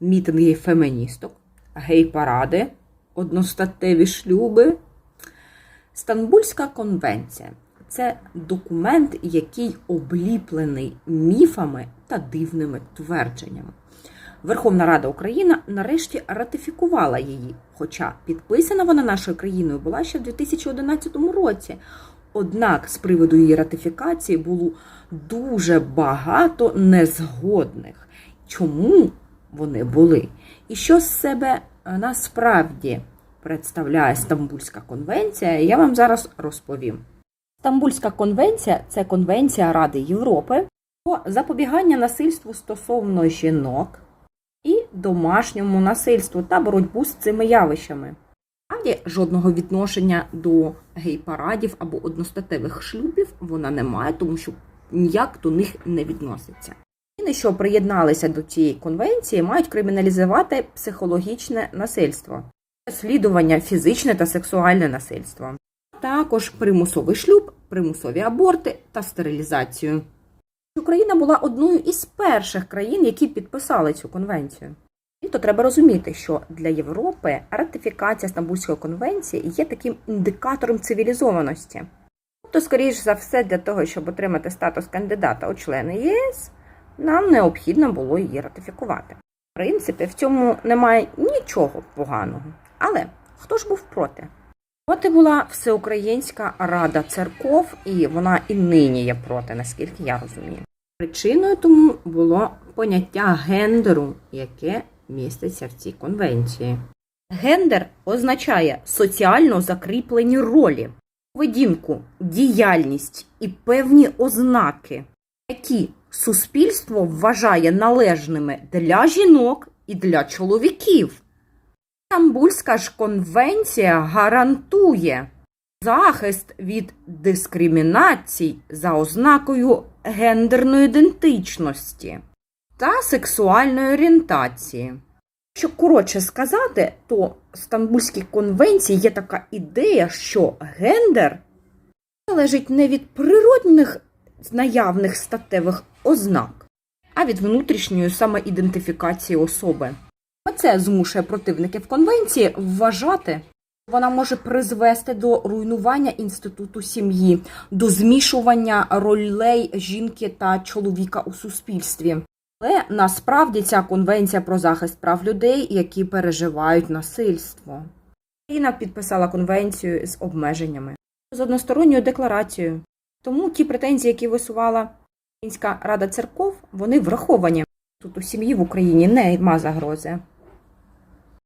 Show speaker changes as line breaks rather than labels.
мітинги феміністок, гей-паради, одностатеві шлюби. Стамбульська конвенція це документ, який обліплений міфами та дивними твердженнями. Верховна Рада України нарешті ратифікувала її, хоча підписана вона нашою країною була ще в 2011 році. Однак з приводу її ратифікації було дуже багато незгодних. Чому вони були? І що з себе е, насправді представляє Стамбульська конвенція, я вам зараз розповім. Стамбульська конвенція це конвенція Ради Європи про запобігання насильству стосовно жінок і домашньому насильству та боротьбу з цими явищами. Справді, жодного відношення до гей-парадів або одностатевих шлюбів вона не має, тому що ніяк до них не відноситься. Країни, що приєдналися до цієї конвенції, мають криміналізувати психологічне насильство, слідування фізичне та сексуальне насильство, також примусовий шлюб, примусові аборти та стерилізацію. Україна була одною із перших країн, які підписали цю конвенцію. І то треба розуміти, що для Європи ратифікація Стамбульської конвенції є таким індикатором цивілізованості. Тобто, скоріш за все, для того, щоб отримати статус кандидата у члени ЄС, нам необхідно було її ратифікувати. В принципі, в цьому немає нічого поганого. Але хто ж був проти? Проти була Всеукраїнська Рада церков, і вона і нині є проти, наскільки я розумію. Причиною тому було поняття гендеру, яке міститься в цій конвенції. Гендер означає соціально закріплені ролі, поведінку, діяльність і певні ознаки, які суспільство вважає належними для жінок і для чоловіків. Стамбульська ж конвенція гарантує захист від дискримінацій за ознакою гендерної ідентичності та сексуальної орієнтації. Що коротше сказати, то в Стамбульській конвенції є така ідея, що гендер залежить не від природних наявних статевих ознак, а від внутрішньої самоідентифікації особи. Це змушує противників конвенції вважати, що вона може призвести до руйнування інституту сім'ї, до змішування ролей жінки та чоловіка у суспільстві. Але насправді ця конвенція про захист прав людей, які переживають насильство. Україна підписала конвенцію з обмеженнями з односторонньою декларацією. Тому ті претензії, які висувала Українська рада церков, вони враховані. Тут у сім'ї в Україні нема загрози.